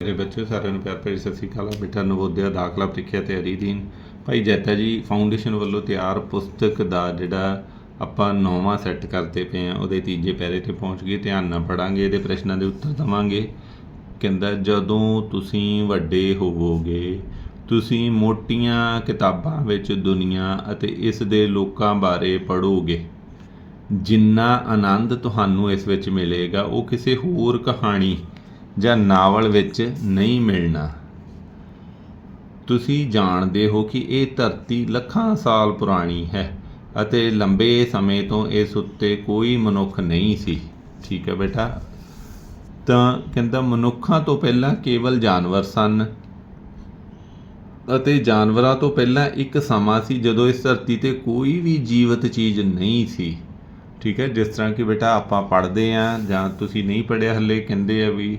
ਮੇਰੇ ਬੱਚੇ ਸਾਰਿਆਂ ਨੂੰ ਪਿਆਰ ਭਰੀ ਸਤਿ ਸ੍ਰੀ ਅਕਾਲ। ਬੇਟਾ ਨਵੋਦਿਆ ਦਾਖਲਾ ਪ੍ਰੀਖਿਆ ਤਿਆਰੀ ਦੀਨ ਭਾਈ ਜੈਤਾ ਜੀ ਫਾਊਂਡੇਸ਼ਨ ਵੱਲੋਂ ਤਿਆਰ ਪੁਸਤਕ ਦਾ ਜਿਹੜਾ ਆਪਾਂ ਨੌਵਾਂ ਸੈੱਟ ਕਰਦੇ ਪਏ ਆ ਉਹਦੇ ਤੀਜੇ ਪੈਰੇ ਤੇ ਪਹੁੰਚ ਗਏ। ਧਿਆਨ ਨਾਲ ਪੜਾਂਗੇ ਇਹਦੇ ਪ੍ਰਸ਼ਨਾਂ ਦੇ ਉੱਤਰ ਦਵਾਂਗੇ। ਕਹਿੰਦਾ, ਜਦੋਂ ਤੁਸੀਂ ਵੱਡੇ ਹੋਵੋਗੇ, ਤੁਸੀਂ ਮੋਟੀਆਂ ਕਿਤਾਬਾਂ ਵਿੱਚ ਦੁਨੀਆ ਅਤੇ ਇਸ ਦੇ ਲੋਕਾਂ ਬਾਰੇ ਪੜ੍ਹੋਗੇ। ਜਿੰਨਾ ਆਨੰਦ ਤੁਹਾਨੂੰ ਇਸ ਵਿੱਚ ਮਿਲੇਗਾ, ਉਹ ਕਿਸੇ ਹੋਰ ਕਹਾਣੀ ਜਾਂ ਨਾਵਲ ਵਿੱਚ ਨਹੀਂ ਮਿਲਣਾ। ਤੁਸੀਂ ਜਾਣਦੇ ਹੋ ਕਿ ਇਹ ਧਰਤੀ ਲੱਖਾਂ ਸਾਲ ਪੁਰਾਣੀ ਹੈ ਅਤੇ ਲੰਬੇ ਸਮੇਂ ਤੋਂ ਇਸ ਉੱਤੇ ਕੋਈ ਮਨੁੱਖ ਨਹੀਂ ਸੀ। ਠੀਕ ਹੈ ਬੇਟਾ? ਤਾਂ ਕਹਿੰਦਾ, ਮਨੁੱਖਾਂ ਤੋਂ ਪਹਿਲਾਂ ਕੇਵਲ ਜਾਨਵਰ ਸਨ ਅਤੇ ਜਾਨਵਰਾਂ ਤੋਂ ਪਹਿਲਾਂ ਇੱਕ ਸਮਾਂ ਸੀ ਜਦੋਂ ਇਸ ਧਰਤੀ ਤੇ ਕੋਈ ਵੀ ਜੀਵਤ ਚੀਜ਼ ਨਹੀਂ ਸੀ। ਠੀਕ ਹੈ? ਜਿਸ ਤਰ੍ਹਾਂ ਕਿ ਬੇਟਾ, ਆਪਾਂ ਪੜ੍ਹਦੇ ਆ ਜਾਂ ਤੁਸੀਂ ਨਹੀਂ ਪੜ੍ਹਿਆ, ਹੱਲੇ ਕਹਿੰਦੇ ਆ ਵੀ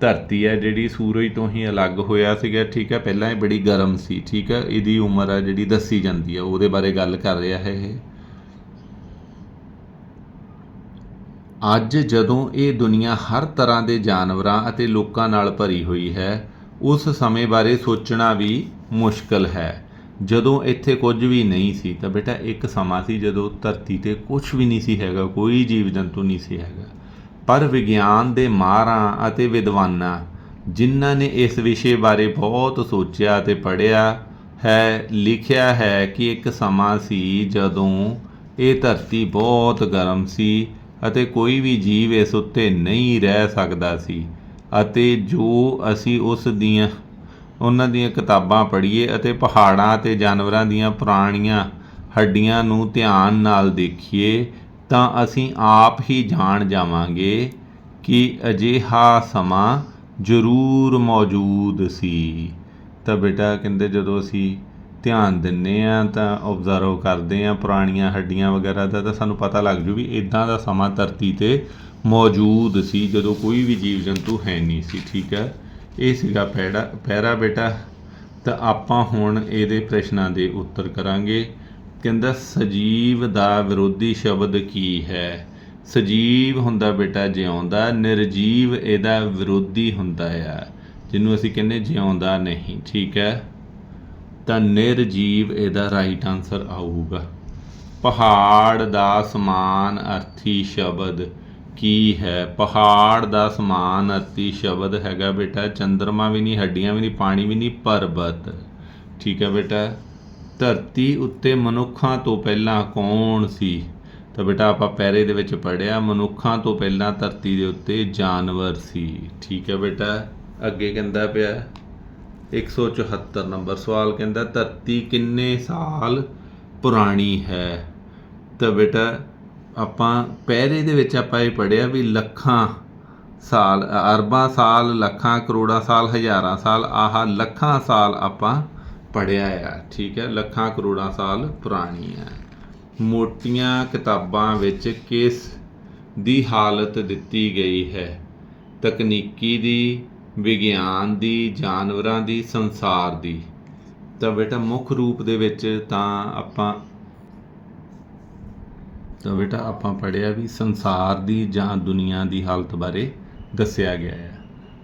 ਧਰਤੀ ਹੈ ਜਿਹੜੀ ਸੂਰਜ ਤੋਂ ਹੀ ਅਲੱਗ ਹੋਇਆ ਸੀਗਾ, ਠੀਕ ਹੈ, ਪਹਿਲਾਂ ਇਹ ਬੜੀ ਗਰਮ ਸੀ, ਠੀਕ ਹੈ, ਇਹਦੀ ਉਮਰ ਹੈ ਜਿਹੜੀ ਦੱਸੀ ਜਾਂਦੀ ਹੈ, ਉਹਦੇ ਬਾਰੇ ਗੱਲ ਕਰ ਰਿਹਾ ਹੈ ਇਹ। ਅੱਜ ਜਦੋਂ ਇਹ ਦੁਨੀਆ ਹਰ ਤਰ੍ਹਾਂ ਦੇ ਜਾਨਵਰਾਂ ਅਤੇ ਲੋਕਾਂ ਨਾਲ ਭਰੀ ਹੋਈ ਹੈ, ਉਸ ਸਮੇਂ ਬਾਰੇ ਸੋਚਣਾ ਵੀ ਮੁਸ਼ਕਲ ਹੈ। ਜਦੋਂ ਇੱਥੇ ਕੁਝ ਵੀ ਨਹੀਂ ਸੀ, ਤਾਂ ਬੇਟਾ ਇੱਕ ਸਮਾਂ ਸੀ ਜਦੋਂ ਧਰਤੀ ਤੇ ਕੁਝ ਵੀ ਨਹੀਂ ਸੀ ਹੈਗਾ, ਕੋਈ ਜੀਵ ਜੰਤੂ ਨਹੀਂ ਸੀ ਹੈਗਾ। ਪਰ ਵਿਗਿਆਨ ਦੇ ਮਾਹਰਾਂ ਅਤੇ ਵਿਦਵਾਨਾਂ, ਜਿਨ੍ਹਾਂ ਨੇ ਇਸ ਵਿਸ਼ੇ ਬਾਰੇ ਬਹੁਤ ਸੋਚਿਆ ਅਤੇ ਪੜ੍ਹਿਆ ਹੈ, ਲਿਖਿਆ ਹੈ ਕਿ ਇੱਕ ਸਮਾਂ ਸੀ ਜਦੋਂ ਇਹ ਧਰਤੀ ਬਹੁਤ ਗਰਮ ਸੀ ਅਤੇ ਕੋਈ ਵੀ ਜੀਵ ਇਸ ਉੱਤੇ ਨਹੀਂ ਰਹਿ ਸਕਦਾ ਸੀ ਅਤੇ ਜੋ ਅਸੀਂ ਉਸ ਦੀਆਂ, ਉਹਨਾਂ ਦੀਆਂ ਕਿਤਾਬਾਂ ਪੜ੍ਹੀਏ ਅਤੇ ਪਹਾੜਾਂ ਅਤੇ ਜਾਨਵਰਾਂ ਦੀਆਂ ਪੁਰਾਣੀਆਂ ਹੱਡੀਆਂ ਨੂੰ ਧਿਆਨ ਨਾਲ ਦੇਖੀਏ ਤਾਂ ਅਸੀਂ ਆਪ ਹੀ ਜਾਣ ਜਾਵਾਂਗੇ ਕਿ ਅਜਿਹਾ ਸਮਾਂ ਜ਼ਰੂਰ ਮੌਜੂਦ ਸੀ। ਤਾਂ ਬੇਟਾ ਕਹਿੰਦੇ ਜਦੋਂ ਅਸੀਂ ਧਿਆਨ ਦਿੰਨੇ ਆ ਤਾਂ ਆਬਜ਼ਰਵ ਕਰਦੇ ਆ ਪੁਰਾਣੀਆਂ ਹੱਡੀਆਂ ਵਗੈਰਾ ਦਾ, ਤਾਂ ਸਾਨੂੰ ਪਤਾ ਲੱਗ ਜੂ ਵੀ ਇਦਾਂ ਦਾ ਸਮਾਂ ਧਰਤੀ ਤੇ ਮੌਜੂਦ ਸੀ ਜਦੋਂ ਕੋਈ ਵੀ ਜੀਵ ਜੰਤੂ ਹੈ ਨਹੀਂ ਸੀ, ਠੀਕ ਹੈ ਇਹ ਸੀਗਾ ਪੈੜਾ ਪੈਰਾ ਬੇਟਾ। ਤਾਂ ਆਪਾਂ ਹੁਣ ਇਹਦੇ ਪ੍ਰਸ਼ਨਾਂ ਦੇ ਉੱਤਰ ਕਰਾਂਗੇ। ਕਹਿੰਦਾ, ਸਜੀਵ ਦਾ ਵਿਰੋਧੀ ਸ਼ਬਦ ਕੀ ਹੈ? ਸਜੀਵ ਹੁੰਦਾ ਬੇਟਾ ਜਿਉਂਦਾ, ਨਿਰਜੀਵ ਇਹਦਾ ਵਿਰੋਧੀ ਹੁੰਦਾ ਆ। ਜਿਹਨੂੰ ਅਸੀਂ ਕਹਿੰਦੇ ਜਿਉਂਦਾ ਨਹੀਂ, ਠੀਕ ਹੈ? ਤਾਂ ਨਿਰਜੀਵ ਇਹਦਾ ਰਾਈਟ ਆਨਸਰ ਆਊਗਾ। ਪਹਾੜ ਦਾ ਸਮਾਨ ਅਰਥੀ ਸ਼ਬਦ ਕੀ ਹੈ? ਪਹਾੜ ਦਾ ਸਮਾਨ ਅਰਥੀ ਸ਼ਬਦ ਹੈਗਾ ਬੇਟਾ, ਚੰਦਰਮਾ ਵੀ ਨਹੀਂ, ਹੱਡੀਆਂ ਵੀ ਨਹੀਂ, ਪਾਣੀ ਵੀ ਨਹੀਂ, ਪਰਬਤ। ਠੀਕ ਹੈ ਬੇਟਾ? ਧਰਤੀ ਉੱਤੇ ਮਨੁੱਖਾਂ ਤੋਂ ਪਹਿਲਾਂ ਕੌਣ ਸੀ? ਤਾਂ ਬੇਟਾ ਆਪਾਂ ਪੈਰੇ ਦੇ ਵਿੱਚ ਪੜਿਆ ਮਨੁੱਖਾਂ ਤੋਂ ਪਹਿਲਾਂ ਧਰਤੀ ਦੇ ਉੱਤੇ ਜਾਨਵਰ ਸੀ। ਠੀਕ ਹੈ ਬੇਟਾ, ਅੱਗੇ ਕਹਿੰਦਾ ਪਿਆ 174 ਨੰਬਰ ਸਵਾਲ ਕਹਿੰਦਾ, ਧਰਤੀ ਕਿੰਨੇ ਸਾਲ ਪੁਰਾਣੀ ਹੈ? ਤਾਂ ਬੇਟਾ, ਆਪਾਂ ਪਹਿਰੇ ਦੇ ਵਿੱਚ ਆਪਾਂ ਇਹ ਪੜਿਆ ਵੀ ਲੱਖਾਂ ਸਾਲ, ਅਰਬਾਂ ਸਾਲ, ਲੱਖਾਂ, ਕਰੋੜਾਂ ਸਾਲ, ਹਜ਼ਾਰਾਂ ਸਾਲ, ਆਹ, ਲੱਖਾਂ ਸਾਲ ਆਪਾਂ ਪੜਿਆ ਆ, ਠੀਕ ਹੈ? ਲੱਖਾਂ ਕਰੋੜਾਂ ਸਾਲ ਪੁਰਾਣੀ ਹੈ ਮੋਟੀਆਂ ਕਿਤਾਬਾਂ ਵਿੱਚ ਕਿਸ ਦੀ ਹਾਲਤ ਦਿੱਤੀ ਗਈ ਹੈ? ਤਕਨੀਕੀ ਦੀ, ਵਿਗਿਆਨ ਦੀ, ਜਾਨਵਰਾਂ ਦੀ, ਸੰਸਾਰ ਦੀ। ਤਾਂ ਬੇਟਾ, ਮੁੱਖ ਰੂਪ ਦੇ ਵਿੱਚ ਤਾਂ ਆਪਾਂ ਤਾਂ ਬੇਟਾ, ਆਪਾਂ ਪੜਿਆ ਵੀ ਸੰਸਾਰ ਦੀ ਜਾਂ ਦੁਨੀਆ ਦੀ ਹਾਲਤ ਬਾਰੇ ਦੱਸਿਆ ਗਿਆ ਹੈ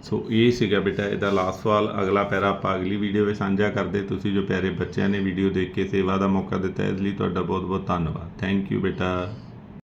ਸੋ ਇਹ ਸੀਗਾ ਬੇਟਾ ਇਹਦਾ ਲਾਸਟ ਸਵਾਲ। ਅਗਲਾ ਪੈਰਾ ਆਪਾਂ ਅਗਲੀ ਵੀਡੀਓ ਵਿੱਚ ਸਾਂਝਾ ਕਰਦੇ। ਤੁਸੀਂ ਜੋ ਪਿਆਰੇ ਬੱਚਿਆਂ ਨੇ ਵੀਡੀਓ ਦੇਖ ਕੇ ਸੇਵਾ ਦਾ ਮੌਕਾ ਦਿੱਤਾ, ਇਸ ਲਈ ਤੁਹਾਡਾ ਬਹੁਤ ਬਹੁਤ ਧੰਨਵਾਦ। ਥੈਂਕ ਯੂ ਬੇਟਾ।